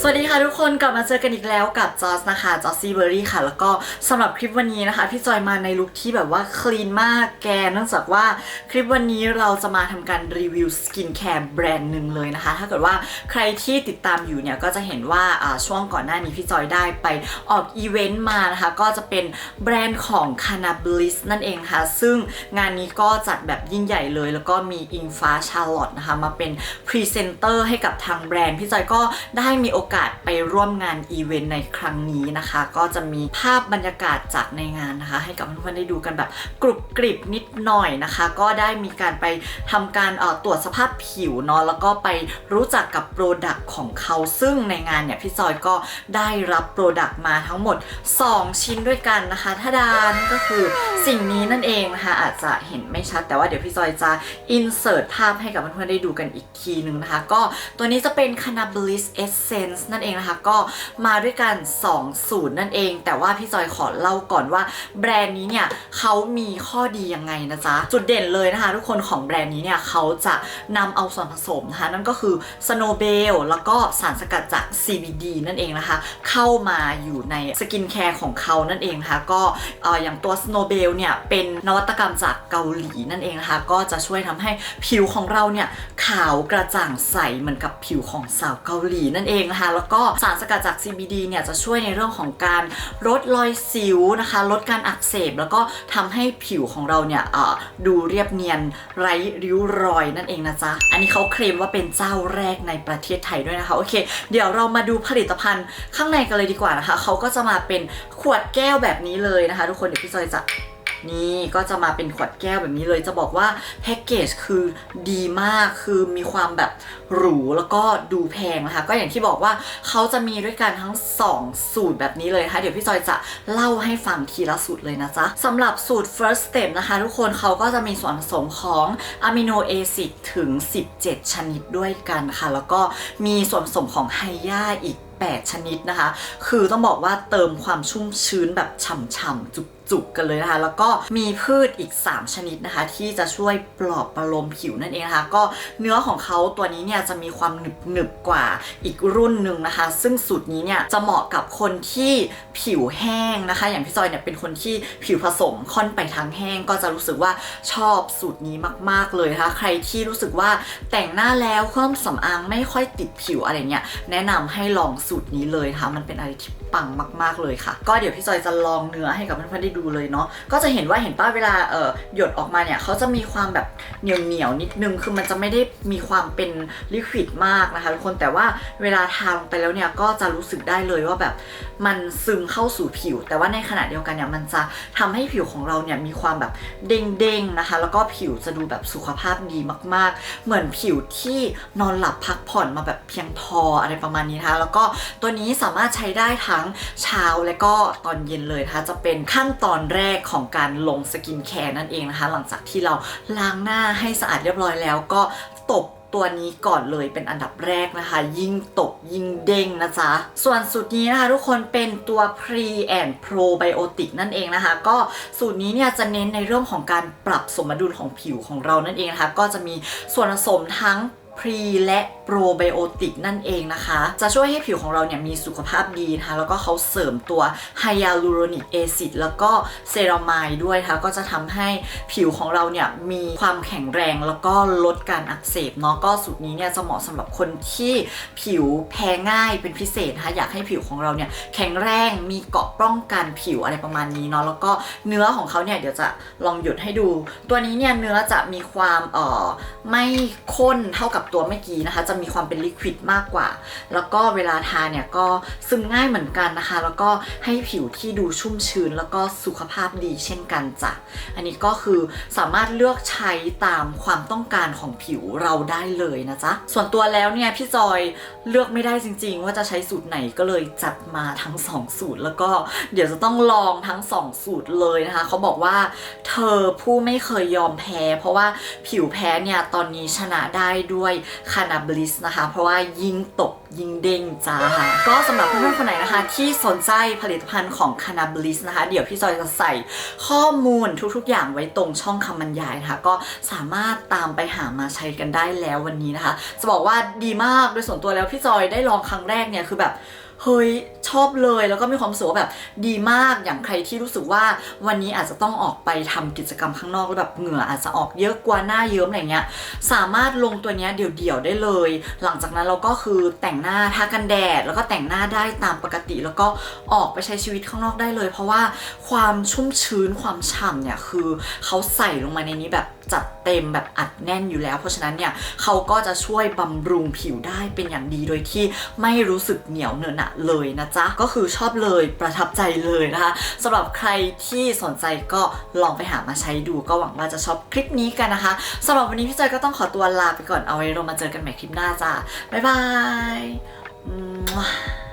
สวัสดีค่ะทุกคนกลับมาเจอกันอีกแล้วกับจอสนะคะจอสซีเบอรี่ค่ะ แล้วก็สำหรับคลิปวันนี้นะคะ พี่จอยมาในลุคที่แบบว่าคลีนมากแกเนื่องจากว่าคลิปวันนี้เราจะมาทำการรีวิวสกินแคร์แบรนด์หนึ่งเลยนะคะ ถ้าเกิดว่าใครที่ติดตามอยู่เนี่ยก็จะเห็นว่าช่วงก่อนหน้านี้พี่จอยได้ไปออกอีเวนต์มานะคะ ก็จะเป็นแบรนด์ของ c a n a b l i s นั่นเองค่ะ ซึ่งงานนี้ก็จัดแบบยิ่งใหญ่เลย แล้วก็มีอิงฟ้าชาร์ลอตนะคะมาเป็นพรีเซนเตอร์ให้กับทางแบรนด์พี่จอยก็ได้มีโอกาสไปร่วมงานอีเวนต์ในครั้งนี้นะคะ ก็จะมีภาพบรรยากาศจากในงานนะคะ ให้กับเพื่อนๆได้ดูกันแบบกรุบกริบนิดหน่อยนะคะ ก็ได้มีการไปทำการตรวจสภาพผิวเนาะแล้วก็ไปรู้จักกับโปรดักต์ของเขาซึ่งในงานเนี่ยพี่จอยก็ได้รับโปรดักต์มาทั้งหมด 2 ชิ้นด้วยกันนะคะถ้าดานก็คือสิ่งนี้นั่นเองนะคะอาจจะเห็นไม่ชัด แต่ว่าเดี๋ยวพี่จอยจะ insert ภาพให้กับเพื่อนๆได้ดูกันอีกทีนึงนะคะ ก็ตัวนี้จะเป็น Cannabis Essence นั่นเองนะคะ ก็มาด้วยกัน 2 สูตรนั่นเอง แต่ว่าพี่จอยขอเล่าก่อนว่า แบรนด์นี้เนี่ยเขามีข้อดียังไงนะจ๊ะ จุดเด่นเลยนะคะ ทุกคนของแบรนด์นี้เนี่ยเขาจะนำเอาส่วนผสมนะคะนั่นก็คือ Snow b e l แล้วก็สารสกัดจาก CBD นั่นเองนะคะ เข้ามาอยู่ในสกินแคร์ของเขานั่นเองนะคะก็เอ่อย่างตัว Snow b e l เนี่ยเป็นนวัตกรรมจากเกาหลีนั่นเองนะคะ ก็จะช่วยทำให้ผิวของเราเนี่ยขาวกระจ่างใสเหมือนกับผิวของสาวเกาหลีนั่นเองนะคะแล้วก็สารสกัดจาก CBD เนี่ยจะช่วยในเรื่องของการลดรอยสิวนะคะ ลดการอักเสบ แล้วก็ทำให้ผิวของเราเนี่ยดูเรียบเนียนไร้ริ้วรอยนั่นเองนะจ๊ะ อันนี้เขาเคลมว่าเป็นเจ้าแรกในประเทศไทยด้วยนะคะ โอเค เดี๋ยวเรามาดูผลิตภัณฑ์ข้างในกันเลยดีกว่านะคะ เขาก็จะมาเป็นขวดแก้วแบบนี้เลยนะคะ ทุกคนเดี๋ยวพี่จอยจะ นี่ก็จะมาเป็นขวดแก้วแบบนี้เลยจะบอกว่าแพ็กเกจคือดีมากคือมีความแบบหรูแล้วก็ดูแพงนะคะ ก็อย่างที่บอกว่าเขาจะมีด้วยกันทั้ง 2 สูตรแบบนี้เลยนะคะเดี๋ยวพี่จอยจะเล่าให้ฟังทีละสูตรเลยนะจ๊ะสำหรับสูตร first step นะคะ ทุกคนเขาก็จะมีส่วนผสมของอะมิโนแอซิดถึง 17 ชนิดด้วยกันค่ะ แล้วก็มีส่วนผสมของไฮยาอีก 8 ชนิดนะคะ คือต้องบอกว่าเติมความชุ่มชื้นแบบฉ่ำๆ จุกๆ กันเลยนะคะ แล้วก็มีพืชอีก 3 ชนิดนะคะ ที่จะช่วยปลอบประโลมผิวนั่นเองนะคะ ก็เนื้อของเขาตัวนี้เนี่ยจะมีความหนึบๆกว่าอีกรุ่นหนึ่งนะคะ ซึ่งสูตรนี้เนี่ยจะเหมาะกับคนที่ผิวแห้งนะคะ อย่างพี่จอยเนี่ยเป็นคนที่ผิวผสมค่อนไปทางแห้งก็จะรู้สึกว่าชอบสูตรนี้มาก ๆเลยนะคะ ใครที่รู้สึกว่าแต่งหน้าแล้วเครื่องสำอางไม่ค่อยติดผิวอะไรเงี้ยแนะนำให้ลองสูตรนี้เลยนะคะมันเป็นอะไรที่ปังมาก ๆเลยค่ะ ก็เดี๋ยวพี่จอยจะลองเนื้อให้กับเพื่อนๆได้ดูเลยเนาะก็จะเห็นว่าเห็นป้าเวลาเอ่อหยดออกมาเนี่ยเขาจะมีความแบบเหนียวเหนียวๆนิดนึงคือมันจะไม่ได้มีความเป็นลิควิดมากนะคะทุกคนแต่ว่าเวลาทาลงไปแล้วเนี่ยก็จะรู้สึกได้เลยว่าแบบมันซึมเข้าสู่ผิว แต่ว่าในขณะเดียวกันเนี่ยมันจะทำให้ผิวของเราเนี่ยมีความแบบเด้งๆนะคะ แล้วก็ผิวจะดูแบบสุขภาพดีมาก ๆ เหมือนผิวที่นอนหลับพักผ่อนมาแบบเพียงพออะไรประมาณนี้นะคะแล้วก็ตัวนี้สามารถใช้ได้ทั้งเช้าและก็ตอนเย็นเลยนะคะจะเป็นขั้นตอนแรกของการลงสกินแคร์นั่นเองนะคะ หลังจากที่เราล้างหน้าให้สะอาดเรียบร้อยแล้วก็ตบตัวนี้ก่อนเลยเป็นอันดับแรกนะคะ ยิ่งตบยิ่งเด้งนะจ๊ะ ส่วนสูตรนี้นะคะทุกคนเป็นตัว Pre and Probiotic นั่นเองนะคะ ก็สูตรนี้เนี่ยจะเน้นในเรื่องของการปรับสมดุลของผิวของเรานั่นเองนะคะ ก็จะมีส่วนผสมทั้ง พรีและโปรไบโอติกนั่นเองนะคะ จะช่วยให้ผิวของเราเนี่ยมีสุขภาพดีนะคะแล้วก็เขาเสริมตัวไฮยาลูโรนิกแอซิดแล้วก็เซรามายด้วยนะคะก็จะทำให้ผิวของเราเนี่ยมีความแข็งแรงแล้วก็ลดการอักเสบเนาะก็สูตรนี้เนี่ยจะเหมาะสำหรับคนที่ผิวแพ้ง่ายเป็นพิเศษนะคะอยากให้ผิวของเราเนี่ยแข็งแรงมีเกราะป้องกันผิวอะไรประมาณนี้เนาะแล้วก็เนื้อของเขาเนี่ยเดี๋ยวจะลองหยดให้ดู ตัวนี้เนี่ยเนื้อจะมีความเอ่อไม่ข้นเท่ากับตัวเมื่อกี้นะคะ จะมีความเป็นลิควิดมากกว่า แล้วก็เวลาทาเนี่ยก็ซึมง่ายเหมือนกันนะคะ แล้วก็ให้ผิวที่ดูชุ่มชื้น แล้วก็สุขภาพดีเช่นกันจ้ะ อันนี้ก็คือสามารถเลือกใช้ตามความต้องการของผิวเราได้เลยนะจ๊ะ ส่วนตัวแล้วเนี่ยพี่จอยเลือกไม่ได้จริง ๆ ว่าจะใช้สูตรไหนก็เลยจัดมาทั้ง 2 สูตร แล้วก็เดี๋ยวจะต้องลองทั้ง 2 สูตรเลยนะคะเขาบอกว่าเธอผู้ไม่เคยยอมแพ้ เพราะว่าผิวแพ้เนี่ยตอนนี้ชนะได้ด้วยคานาบลิสนะคะ เพราะว่ายิ่งตกยิ่งเด้งจ้าก็สำหรับเพื่อนๆคนไหนนะคะ ที่สนใจผลิตภัณฑ์ของคานาบลิสนะคะ เดี๋ยวพี่จอยจะใส่ข้อมูลทุกๆ อย่างไว้ตรงช่องคำบรรยายนะคะ ก็สามารถตามไปหามาใช้กันได้แล้ววันนี้นะคะ จะบอกว่าดีมากโดยส่วนตัวแล้วพี่จอยได้ลองครั้งแรกเนี่ยคือแบบ เฮ้ยชอบเลยแล้วก็มีความรู้สึกว่าแบบดีมากอย่างใครที่รู้สึกว่าวันนี้อาจจะต้องออกไปทำกิจกรรมข้างนอกแล้วแบบเหงื่ออาจจะออกเยอะกว่าหน้าเยิ้มอะไรเงี้ยสามารถลงตัวเนี้ยเดี่ยวๆได้เลย หลังจากนั้นเราก็คือแต่งหน้าทากันแดด แล้วก็แต่งหน้าได้ตามปกติ แล้วก็ออกไปใช้ชีวิตข้างนอกได้เลย เพราะว่าความชุ่มชื้นความฉ่ำเนี่ยคือเขาใส่ลงมาในนี้แบบจัดเต็มแบบอัดแน่นอยู่แล้ว เพราะฉะนั้นเนี่ยเขาก็จะช่วยบำรุงผิวได้เป็นอย่างดีโดยที่ไม่รู้สึกเหนียวเหนอะหนะเลยนะจ๊ะ ก็คือชอบเลยประทับใจเลยนะคะสำหรับใครที่สนใจก็ลองไปหามาใช้ดู ก็หวังว่าจะชอบคลิปนี้กันนะคะสำหรับวันนี้พี่จอยก็ต้องขอตัวลาไปก่อนเอาไว้เรามาเจอกันใหม่คลิปหน้าจ้ะบ๊ายบาย